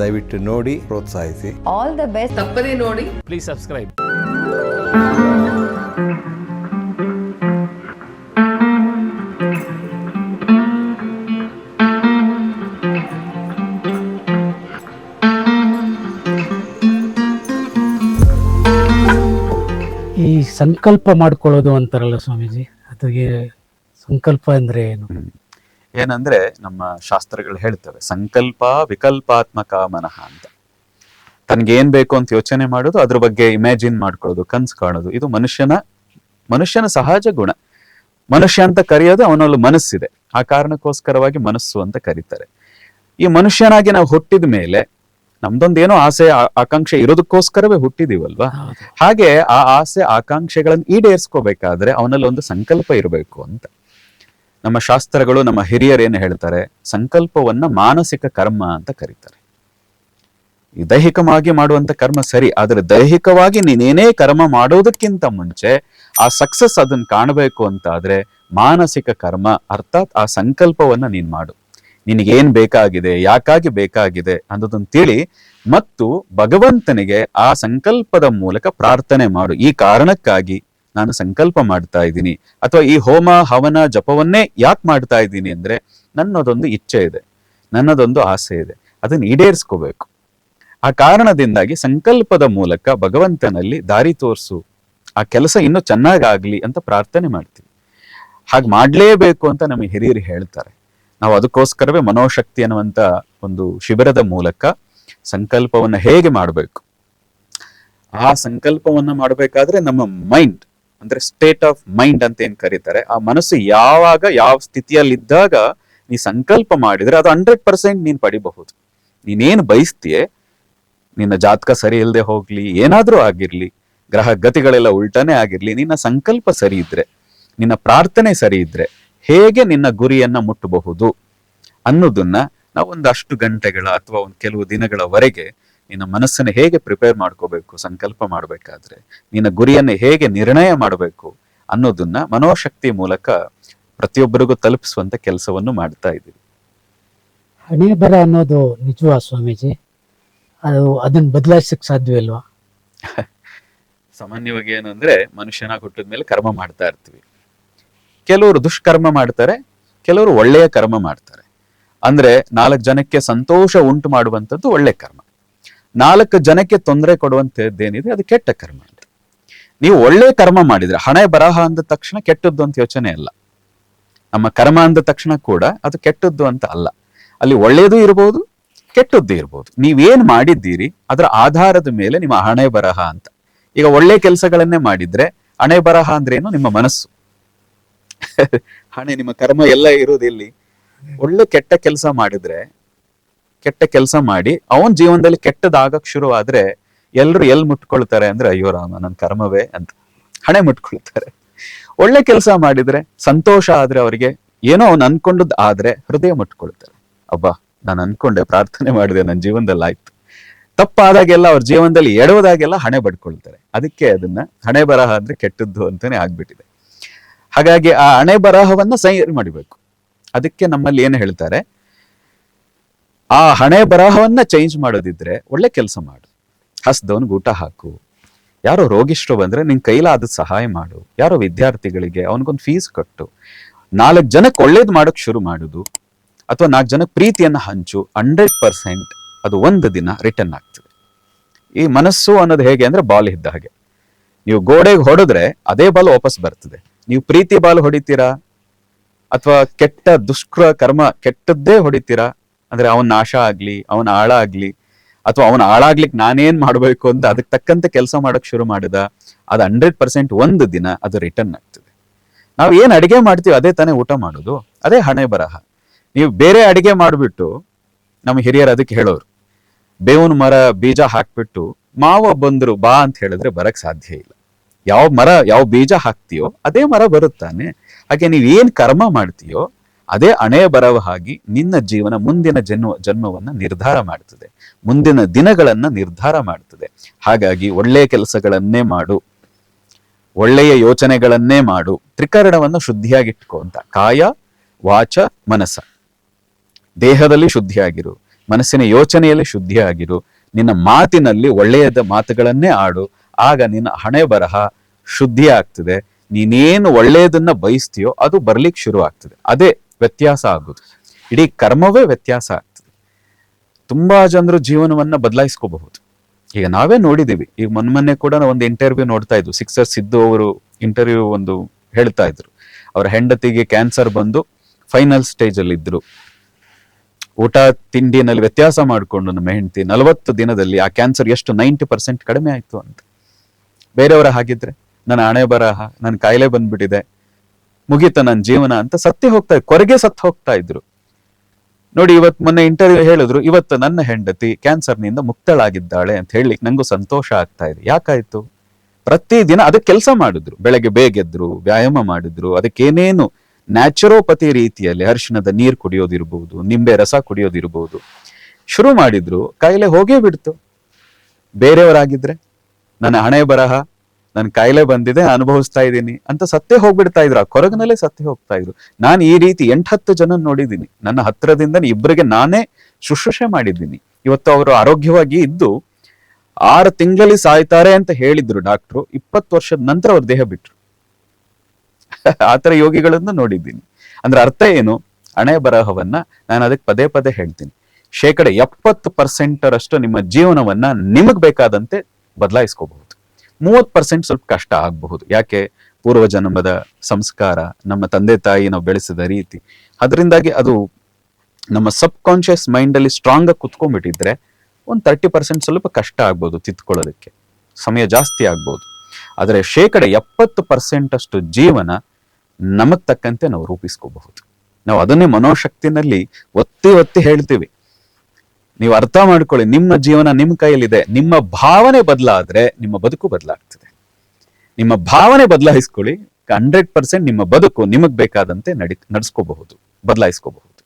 ದಯವಿಟ್ಟು ನೋಡಿ ಪ್ರೋತ್ಸಾಹಿಸಿ. ಆಲ್ ದ ಬೆಸ್ಟ್ ತಪ್ಪದೇ ನೋಡಿ. ಪ್ಲೀಸ್ ಸಬ್ಸ್ಕ್ರೈಬ್ ಈ ಸಂಕಲ್ಪ ಮಾಡ್ಕೊಳ್ಳೋದು ಅಂತಾರಲ್ಲ ಸ್ವಾಮೀಜಿ? ಅದಕ್ಕೆ ಸಂಕಲ್ಪ ಅಂದ್ರೆ ಏನು? ಏನಂದ್ರೆ ನಮ್ಮ ಶಾಸ್ತ್ರಗಳು ಹೇಳ್ತವೆ ಸಂಕಲ್ಪ ವಿಕಲ್ಪಾತ್ಮಕ ಮನಃ ಅಂತ. ತನ್ಗೇನ್ ಏನ್ ಬೇಕು ಅಂತ ಯೋಚನೆ ಮಾಡೋದು ಅದ್ರ ಬಗ್ಗೆ ಇಮ್ಯಾಜಿನ್ ಮಾಡ್ಕೊಳ್ಳೋದು ಕನ್ಸು ಕಾಣೋದು. ಇದು ಮನುಷ್ಯನ ಮನುಷ್ಯನ ಸಹಜ ಗುಣ. ಮನುಷ್ಯ ಅಂತ ಕರೆಯೋದು ಅವನಲ್ಲಿ ಮನಸ್ಸಿದೆ. ಆ ಕಾರಣಕ್ಕೋಸ್ಕರವಾಗಿ ಮನಸ್ಸು ಅಂತ ಕರೀತಾರೆ. ಈ ಮನುಷ್ಯನಾಗಿ ನಾವು ಹುಟ್ಟಿದ ಮೇಲೆ ನಮ್ದೊಂದೇನೋ ಆಸೆ ಆಕಾಂಕ್ಷೆ ಇರೋದಕ್ಕೋಸ್ಕರವೇ ಹುಟ್ಟಿದೀವಲ್ವಾ? ಹಾಗೆ ಆ ಆಸೆ ಆಕಾಂಕ್ಷೆಗಳನ್ನು ಈಡೇರಿಸ್ಕೋಬೇಕಾದ್ರೆ ಅವನಲ್ಲಿ ಒಂದು ಸಂಕಲ್ಪ ಇರಬೇಕು ಅಂತ. ನಮ್ಮ ಶಾಸ್ತ್ರಗಳು ನಮ್ಮ ಹಿರಿಯರು ಏನು ಹೇಳ್ತಾರೆ? ಸಂಕಲ್ಪವನ್ನ ಮಾನಸಿಕ ಕರ್ಮ ಅಂತ ಕರೀತಾರೆ. ಈ ದೈಹಿಕವಾಗಿ ಮಾಡುವಂತ ಕರ್ಮ ಸರಿ, ಆದ್ರೆ ದೈಹಿಕವಾಗಿ ನೀನೇನೇ ಕರ್ಮ ಮಾಡೋದಕ್ಕಿಂತ ಮುಂಚೆ ಆ ಸಕ್ಸಸ್ ಅದನ್ನ ಕಾಣಬೇಕು ಅಂತ ಆದ್ರೆ ಮಾನಸಿಕ ಕರ್ಮ, ಅರ್ಥಾತ್ ಆ ಸಂಕಲ್ಪವನ್ನ ನೀನ್ ಮಾಡು. ನಿನಗೇನ್ ಬೇಕಾಗಿದೆ, ಯಾಕಾಗಿ ಬೇಕಾಗಿದೆ ಅನ್ನೋದನ್ನ ತಿಳಿ ಮತ್ತು ಭಗವಂತನಿಗೆ ಆ ಸಂಕಲ್ಪದ ಮೂಲಕ ಪ್ರಾರ್ಥನೆ ಮಾಡು. ಈ ಕಾರಣಕ್ಕಾಗಿ ನಾನು ಸಂಕಲ್ಪ ಮಾಡ್ತಾ ಇದ್ದೀನಿ. ಅಥವಾ ಈ ಹೋಮ, ಹವನ, ಜಪವನ್ನೇ ಯಾಕೆ ಮಾಡ್ತಾ ಇದ್ದೀನಿ ಅಂದ್ರೆ ನನ್ನದೊಂದು ಇಚ್ಛೆ ಇದೆ. ನನ್ನದೊಂದು ಆಸೆ ಇದೆ. ಅದನ್ನ ಈಡೇರಿಸ್ಕೋಬೇಕು. ಆ ಕಾರಣದಿಂದಾಗಿ ಸಂಕಲ್ಪದ ಮೂಲಕ ಭಗವಂತನಲ್ಲಿ ದಾರಿ ತೋರಿಸು. ಆ ಕೆಲಸ ಇನ್ನೂ ಚೆನ್ನಾಗಾಗ್ಲಿ ಅಂತ ಪ್ರಾರ್ಥನೆ ಮಾಡ್ತೀವಿ. ಹಾಗೆ ಮಾಡ್ಲೇಬೇಕು ಅಂತ ನಮಗೆ ಹಿರಿಯರು ಹೇಳ್ತಾರೆ. ನಾವು ಅದಕ್ಕೋಸ್ಕರವೇ ಮನೋಶಕ್ತಿ ಅನ್ನುವಂತ ಒಂದು ಶಿಬಿರದ ಮೂಲಕ ಸಂಕಲ್ಪವನ್ನ ಹೇಗೆ ಮಾಡಬೇಕು? ಆ ಸಂಕಲ್ಪವನ್ನ ಮಾಡಬೇಕಾದ್ರೆ ನಮ್ಮ ಮೈಂಡ್ ಅಂದ್ರೆ ಸ್ಟೇಟ್ ಆಫ್ ಮೈಂಡ್ ಅಂತ ಏನ್ ಕರೀತಾರೆ, ಆ ಮನಸ್ಸು ಯಾವಾಗ ಯಾವ ಸ್ಥಿತಿಯಲ್ಲಿದ್ದಾಗ ನೀ ಸಂಕಲ್ಪ ಮಾಡಿದ್ರೆ ಅದು ಹಂಡ್ರೆಡ್ ಪರ್ಸೆಂಟ್ ನೀನ್ ಪಡಿಬಹುದು. ನೀನೇನು ಬಯಸ್ತೀಯೇ, ನಿನ್ನ ಜಾತಕ ಸರಿ ಇಲ್ಲದೆ ಹೋಗ್ಲಿ, ಏನಾದ್ರೂ ಆಗಿರ್ಲಿ, ಗ್ರಹ ಗತಿಗಳೆಲ್ಲ ಉಲ್ಟಾನೇ ಆಗಿರ್ಲಿ, ನಿನ್ನ ಸಂಕಲ್ಪ ಸರಿ ಇದ್ರೆ, ನಿನ್ನ ಪ್ರಾರ್ಥನೆ ಸರಿ ಇದ್ರೆ ಹೇಗೆ ನಿನ್ನ ಗುರಿಯನ್ನ ಮುಟ್ಟಬಹುದು ಅನ್ನೋದನ್ನ ನಾವು ಒಂದಷ್ಟು ಗಂಟೆಗಳ ಅಥವಾ ಒಂದು ಕೆಲವು ದಿನಗಳವರೆಗೆ ನಿನ್ನ ಮನಸ್ಸನ್ನು ಹೇಗೆ ಪ್ರಿಪೇರ್ ಮಾಡ್ಕೋಬೇಕು ಸಂಕಲ್ಪ ಮಾಡಬೇಕಾದ್ರೆ ನಿನ್ನ ಗುರಿಯನ್ನು ಹೇಗೆ ನಿರ್ಣಯ ಮಾಡಬೇಕು ಅನ್ನೋದನ್ನ ಮನೋಶಕ್ತಿ ಮೂಲಕ ಪ್ರತಿಯೊಬ್ಬರಿಗೂ ತಲುಪಿಸುವಂತ ಕೆಲಸವನ್ನು ಮಾಡ್ತಾ ಇದ್ದೀವಿ. ಹಣೆ ಬರ ಅನ್ನೋದು ನಿಜವಾ ಸ್ವಾಮೀಜಿ? ಅದು ಅದನ್ನ ಬದಲಾಯಿಸಕ್ ಸಾಧ್ಯವಿಲ್ವಾ ಸಾಮಾನ್ಯವಾಗಿ ಏನು ಅಂದ್ರೆ ಮನುಷ್ಯನ ಹುಟ್ಟಿದ ಮೇಲೆ ಕರ್ಮ ಮಾಡ್ತಾ ಇರ್ತೀವಿ. ಕೆಲವರು ದುಷ್ಕರ್ಮ ಮಾಡ್ತಾರೆ ಕೆಲವರು ಒಳ್ಳೆಯ ಕರ್ಮ ಮಾಡ್ತಾರೆ. ಅಂದ್ರೆ ನಾಲ್ಕು ಜನಕ್ಕೆ ಸಂತೋಷ ಉಂಟು ಮಾಡುವಂಥದ್ದು ಒಳ್ಳೆ ಕರ್ಮ. ನಾಲ್ಕು ಜನಕ್ಕೆ ತೊಂದರೆ ಕೊಡುವಂತದ್ದೇನಿದೆ ಅದು ಕೆಟ್ಟ ಕರ್ಮ ಅಂತ. ನೀವು ಒಳ್ಳೆ ಕರ್ಮ ಮಾಡಿದ್ರೆ, ಹಣೆ ಬರಹ ಅಂದ ತಕ್ಷಣ ಕೆಟ್ಟದ್ದು ಅಂತ ಯೋಚನೆ ಅಲ್ಲ. ನಮ್ಮ ಕರ್ಮ ಅಂದ ತಕ್ಷಣ ಕೂಡ ಅದು ಕೆಟ್ಟದ್ದು ಅಂತ ಅಲ್ಲ. ಅಲ್ಲಿ ಒಳ್ಳೆಯದು ಇರಬಹುದು ಕೆಟ್ಟದ್ದು ಇರಬಹುದು ನೀವೇನ್ ಮಾಡಿದ್ದೀರಿ, ಅದರ ಆಧಾರದ ಮೇಲೆ ನಿಮ್ಮ ಹಣೆ ಬರಹ ಅಂತ. ಈಗ ಒಳ್ಳೆ ಕೆಲಸಗಳನ್ನೇ ಮಾಡಿದ್ರೆ, ಹಣೆ ಬರಹ ಅಂದ್ರೇನು ನಿಮ್ಮ ಮನಸ್ಸು. ಹಣೆ, ನಿಮ್ಮ ಕರ್ಮ ಎಲ್ಲ ಇರೋದು ಎಲ್ಲಿ ಒಳ್ಳೆ ಕೆಟ್ಟ ಕೆಲಸ ಮಾಡಿದ್ರೆ ಕೆಟ್ಟ ಕೆಲಸ ಮಾಡಿ, ಅವನ ಜೀವನದಲ್ಲಿ ಕೆಟ್ಟದಾಗಕ್ ಶುರು ಆದ್ರೆ ಎಲ್ರು ಎಲ್ ಮುಟ್ಕೊಳ್ತಾರೆ ಅಂದ್ರೆ, ಅಯ್ಯೋ ರಾಮ, ನನ್ ಕರ್ಮವೇ ಅಂತ. ಹಣೆ ಮುಟ್ಕೊಳ್ತಾರೆ. ಒಳ್ಳೆ ಕೆಲಸ ಮಾಡಿದ್ರೆ, ಸಂತೋಷ ಆದ್ರೆ ಅವರಿಗೆ, ಏನೋ ಅವ್ನು ಅನ್ಕೊಂಡದ್ ಆದ್ರೆ ಹೃದಯ ಮುಟ್ಕೊಳ್ತಾರೆ. ಅಬ್ಬಾ, ನಾನು ಅನ್ಕೊಂಡೆ, ಪ್ರಾರ್ಥನೆ ಮಾಡಿದೆ ನನ್ನ ಜೀವನದಲ್ಲಿ ಆಯ್ತು. ತಪ್ಪಾದಾಗೆಲ್ಲ ಅವ್ರ ಜೀವನದಲ್ಲಿ ಎಡೋದಾಗೆಲ್ಲ ಹಣೆ ಬಡ್ಕೊಳ್ತಾರೆ ಅದಕ್ಕೆ ಅದನ್ನ ಹಣೆ ಬರಹ ಅಂದ್ರೆ ಕೆಟ್ಟದ್ದು ಅಂತಾನೆ ಆಗ್ಬಿಟ್ಟಿದೆ. ಹಾಗಾಗಿ ಆ ಹಣೆ ಬರಹವನ್ನ ಸೈ ಮಾಡಬೇಕು. ಅದಕ್ಕೆ ನಮ್ಮಲ್ಲಿ ಏನು ಹೇಳ್ತಾರೆ? ಆ ಹಣೆ ಬರಹವನ್ನ ಚೇಂಜ್ ಮಾಡೋದಿದ್ರೆ ಒಳ್ಳೆ ಕೆಲಸ ಮಾಡು. ಹಸ್ದವನ್ಗೆ ಊಟ ಹಾಕು. ಯಾರೋ ರೋಗಿಷ್ಟ್ರು ಬಂದ್ರೆ ನಿನ್ ಕೈಲಾದ ಸಹಾಯ ಮಾಡು. ಯಾರೋ ವಿದ್ಯಾರ್ಥಿಗಳಿಗೆ ಅವನಿಗೊಂದು ಫೀಸ್ ಕಟ್ಟು. ನಾಲ್ಕು ಜನಕ್ಕೆ ಒಳ್ಳೇದು ಮಾಡೋಕ್ ಶುರು ಮಾಡುದು. ಅಥವಾ ನಾಲ್ಕು ಜನಕ್ಕೆ ಪ್ರೀತಿಯನ್ನ ಹಂಚು. ಹಂಡ್ರೆಡ್ ಪರ್ಸೆಂಟ್ ಅದು ಒಂದು ದಿನ ರಿಟರ್ನ್ ಆಗ್ತದೆ. ಈ ಮನಸ್ಸು ಅನ್ನೋದು ಹೇಗೆ ಅಂದ್ರೆ ಬಾಲ್ ಇದ್ದ ಹಾಗೆ. ನೀವು ಗೋಡೆಗೆ ಹೊಡೆದ್ರೆ ಅದೇ ಬಾಲ್ ವಾಪಸ್ ಬರ್ತದೆ. ನೀವು ಪ್ರೀತಿ ಬಾಲ್ ಹೊಡಿತೀರಾ? ಅಥವಾ ಕೆಟ್ಟ ದುಷ್ಕೃ ಕರ್ಮ ಕೆಟ್ಟದ್ದೇ ಹೊಡಿತೀರಾ? ಅಂದ್ರೆ ಅವನ ನಾಶ ಆಗ್ಲಿ, ಅವನ ಆಳ ಆಗ್ಲಿ ಅಥವಾ ಅವನ ಹಾಳಾಗ್ಲಿಕ್ಕೆ ನಾನೇನ್ ಮಾಡ್ಬೇಕು ಅಂತ ಅದಕ್ಕೆ ತಕ್ಕಂತೆ ಕೆಲಸ ಮಾಡಕ್ ಶುರು ಮಾಡಿದ, ಅದು ಹಂಡ್ರೆಡ್ ಪರ್ಸೆಂಟ್ ಒಂದು ದಿನ ಅದು ರಿಟರ್ನ್ ಆಗ್ತದೆ. ನಾವು ಏನ್ ಅಡಿಗೆ ಮಾಡ್ತೀವಿ ಅದೇ ತಾನೇ ಊಟ ಮಾಡೋದು, ಅದೇ ಹಣೆ ಬರಹ. ನೀವು ಬೇರೆ ಅಡಿಗೆ ಮಾಡ್ಬಿಟ್ಟು, ನಮ್ಮ ಹಿರಿಯರು ಅದಕ್ಕೆ ಹೇಳೋರು, ಬೇವಿನ ಮರ ಬೀಜ ಹಾಕ್ಬಿಟ್ಟು ಮಾವ ಬಂದ್ರು ಬಾ ಅಂತ ಹೇಳಿದ್ರೆ ಬರಕ್ ಸಾಧ್ಯ ಇಲ್ಲ. ಯಾವ ಮರ, ಯಾವ ಬೀಜ ಹಾಕ್ತೀಯೋ ಅದೇ ಮರ ಬರುತ್ತಾನೆ. ಹಾಗೆ ನೀವ್ ಏನ್ ಕರ್ಮ ಮಾಡ್ತೀಯೋ ಅದೇ ಬರವ ಹಾಗೆ ನಿನ್ನ ಜೀವನ ಮುಂದಿನ ಜನ್ಮ, ಜನ್ಮವನ್ನು ನಿರ್ಧಾರ ಮಾಡ್ತದೆ ಮುಂದಿನ ದಿನಗಳನ್ನ ನಿರ್ಧಾರ ಮಾಡ್ತದೆ ಹಾಗಾಗಿ ಒಳ್ಳೆಯ ಕೆಲಸಗಳನ್ನೇ ಮಾಡು. ಒಳ್ಳೆಯ ಯೋಚನೆಗಳನ್ನೇ ಮಾಡು. ತ್ರಿಕರಣವನ್ನು ಶುದ್ಧಿಯಾಗಿಟ್ಕೋ ಅಂತ. ಕಾಯ, ವಾಚ ಮನಸ ದೇಹದಲ್ಲಿ ಶುದ್ಧಿಯಾಗಿರು. ಮನಸ್ಸಿನ ಯೋಚನೆಯಲ್ಲಿ ಶುದ್ಧಿಯಾಗಿರು. ನಿನ್ನ ಮಾತಿನಲ್ಲಿ ಒಳ್ಳೆಯದ ಮಾತುಗಳನ್ನೇ ಆಡು. ಆಗ ನಿನ್ನ ಹಣೆ ಬರಹ ಶುದ್ಧಿ ಆಗ್ತದೆ ನೀನೇನು ಒಳ್ಳೆಯದನ್ನ ಬಯಸ್ತೀಯೋ ಅದು ಬರ್ಲಿಕ್ಕೆ ಶುರು ಆಗ್ತದೆ ಅದೇ ವ್ಯತ್ಯಾಸ ಆಗೋದು. ಇಡೀ ಕರ್ಮವೇ ವ್ಯತ್ಯಾಸ ಆಗ್ತದೆ. ತುಂಬಾ ಜನರು ಜೀವನವನ್ನ ಬದಲಾಯಿಸ್ಕೋಬಹುದು. ಈಗ ನಾವೇ ನೋಡಿದೀವಿ. ಈಗ ಮೊನ್ನೆ ಕೂಡ ನಾವು ಒಂದು ಇಂಟರ್ವ್ಯೂ ನೋಡ್ತಾ ಇದ್ವಿ. ಸಿಕ್ಸರ್ ಸಿದ್ದು ಅವರು ಇಂಟರ್ವ್ಯೂ ಒಂದು ಹೇಳ್ತಾ ಇದ್ರು. ಅವರ ಹೆಂಡತಿಗೆ ಕ್ಯಾನ್ಸರ್ ಬಂದು ಫೈನಲ್ ಸ್ಟೇಜ್ ಅಲ್ಲಿ ಇದ್ರು. ಊಟ, ತಿಂಡಿನಲ್ಲಿ ವ್ಯತ್ಯಾಸ ಮಾಡಿಕೊಂಡು ನಮ್ಮ ಹೆಂಡತಿ ನಲವತ್ತು ದಿನದಲ್ಲಿ ಆ ಕ್ಯಾನ್ಸರ್ ಎಷ್ಟು ನೈಂಟಿ ಪರ್ಸೆಂಟ್ ಕಡಿಮೆ ಆಯ್ತು ಅಂತ. ಬೇರೆಯವರ ಹಾಗಿದ್ರೆ, ನನ್ನ ಹಣೆ ಬರಹ, ನನ್ನ ಕಾಯಿಲೆ ಬಂದ್ಬಿಟ್ಟಿದೆ ಮುಗೀತ ನನ್ನ ಜೀವನ ಅಂತ ಸತ್ಯ ಹೋಗ್ತಾ, ಕೊರಗೆ ಸತ್ತು ಹೋಗ್ತಾ ಇದ್ರು. ನೋಡಿ, ಇವತ್ ಮೊನ್ನೆ ಇಂಟರ್ವ್ಯೂ ಹೇಳಿದ್ರು, ಇವತ್ತು ನನ್ನ ಹೆಂಡತಿ ಕ್ಯಾನ್ಸರ್ನಿಂದ ಮುಕ್ತಳಾಗಿದ್ದಾಳೆ ಅಂತ ಹೇಳಿ ನಂಗೂ ಸಂತೋಷ ಆಗ್ತಾ ಇದೆ. ಯಾಕಾಯ್ತು? ಪ್ರತಿದಿನ ಅದಕ್ಕೆ ಕೆಲಸ ಮಾಡಿದ್ರು. ಬೆಳಗ್ಗೆ ಬೇಗೆದ್ರು ವ್ಯಾಯಾಮ ಮಾಡಿದ್ರು. ಅದಕ್ಕೇನೇನು ನ್ಯಾಚುರೋಪತಿ ರೀತಿಯಲ್ಲಿ ಅರಿಶಿಣದ ನೀರು ಕುಡಿಯೋದಿರ್ಬೋದು, ನಿಂಬೆ ರಸ ಕುಡಿಯೋದಿರ್ಬೋದು. ಶುರು ಮಾಡಿದ್ರು ಕಾಯಿಲೆ ಹೋಗೇ ಬಿಡ್ತು. ಬೇರೆಯವರಾಗಿದ್ರೆ, ನನ್ನ ಹಣೆ ಬರಹ ನನ್ನ ಕಾಯಿಲೆ ಬಂದಿದೆ, ಅನುಭವಿಸ್ತಾ ಇದ್ದೀನಿ ಅಂತ ಸತ್ತೇ ಹೋಗ್ಬಿಡ್ತಾ ಇದ್ರು. ಆ ಕೊರಗನಲ್ಲೇ ಸತ್ತೇ ಹೋಗ್ತಾ ಇದ್ರು. ನಾನು ಈ ರೀತಿ ಎಂಟತ್ತು ಜನ ನೋಡಿದ್ದೀನಿ. ನನ್ನ ಹತ್ರದಿಂದ ಇಬ್ಬರಿಗೆ ನಾನೇ ಶುಶ್ರೂಷೆ ಮಾಡಿದ್ದೀನಿ. ಇವತ್ತು ಅವರು ಆರೋಗ್ಯವಾಗಿ ಇದ್ದು ಆರು ತಿಂಗಳಲ್ಲಿ ಸಾಯ್ತಾರೆ ಅಂತ ಹೇಳಿದ್ರು ಡಾಕ್ಟ್ರು. ಇಪ್ಪತ್ತು ವರ್ಷದ ನಂತರ ಅವ್ರ ದೇಹ ಬಿಟ್ರು. ಆತರ ಯೋಗಿಗಳನ್ನು ನೋಡಿದ್ದೀನಿ. ಅಂದ್ರೆ ಅರ್ಥ ಏನು? ಹಣೆ ಬರಹವನ್ನ ನಾನು ಅದಕ್ಕೆ ಪದೇ ಪದೇ ಹೇಳ್ತೀನಿ. ಶೇಕಡ ಎಪ್ಪತ್ತು ಪರ್ಸೆಂಟರಷ್ಟು ನಿಮ್ಮ ಜೀವನವನ್ನ ನಿಮಗ್ ಬೇಕಾದಂತೆ ಬದಲಾಯಿಸ್ಕೋಬಹುದು. ಮೂವತ್ ಪರ್ಸೆಂಟ್ ಸ್ವಲ್ಪ ಕಷ್ಟ ಆಗಬಹುದು. ಯಾಕೆ? ಪೂರ್ವ ಜನ್ಮದ ಸಂಸ್ಕಾರ ನಮ್ಮ ತಂದೆ ತಾಯಿ ನಾವು ಬೆಳೆಸಿದ ರೀತಿ. ಅದರಿಂದಾಗಿ ಅದು ನಮ್ಮ ಸಬ್ ಕಾನ್ಶಿಯಸ್ ಮೈಂಡ್ ಅಲ್ಲಿ ಸ್ಟ್ರಾಂಗ್ ಆಗಿ ಕುತ್ಕೊಂಡ್ಬಿಟ್ಟಿದ್ರೆ ಒಂದು ತರ್ಟಿ ಪರ್ಸೆಂಟ್ ಸ್ವಲ್ಪ ಕಷ್ಟ ಆಗ್ಬೋದು ತಿತ್ಕೊಳ್ಳೋದಕ್ಕೆ ಸಮಯ ಜಾಸ್ತಿ ಆಗ್ಬೋದು ಆದರೆ ಶೇಕಡ ಎಪ್ಪತ್ತು ಪರ್ಸೆಂಟ್ ಅಷ್ಟು ಜೀವನ ನಮಗ್ ತಕ್ಕಂತೆ ನಾವು ರೂಪಿಸ್ಕೋಬಹುದು. ನಾವು ಅದನ್ನೇ ಮನೋಶಕ್ತಿನಲ್ಲಿ ಒತ್ತಿ ಒತ್ತಿ ಹೇಳ್ತೀವಿ. ನೀವು ಅರ್ಥ ಮಾಡ್ಕೊಳ್ಳಿ, ನಿಮ್ಮ ಜೀವನ ನಿಮ್ಮ ಕೈಯಲ್ಲಿದೆ. ನಿಮ್ಮ ಭಾವನೆ ಬದಲಾದ್ರೆ ನಿಮ್ಮ ಬದುಕು ಬದಲಾಗ್ತದೆ. ನಿಮ್ಮ ಭಾವನೆ ಬದಲಾಯಿಸ್ಕೊಳ್ಳಿ ಹಂಡ್ರೆಡ್ ಪರ್ಸೆಂಟ್ ನಿಮ್ಮ ಬದುಕು ನಿಮಗ್ ಬೇಕಾದಂತೆ ನಡಿ, ನಡ್ಸ್ಕೋಬಹುದು, ಬದಲಾಯಿಸ್ಕೋಬಹುದು.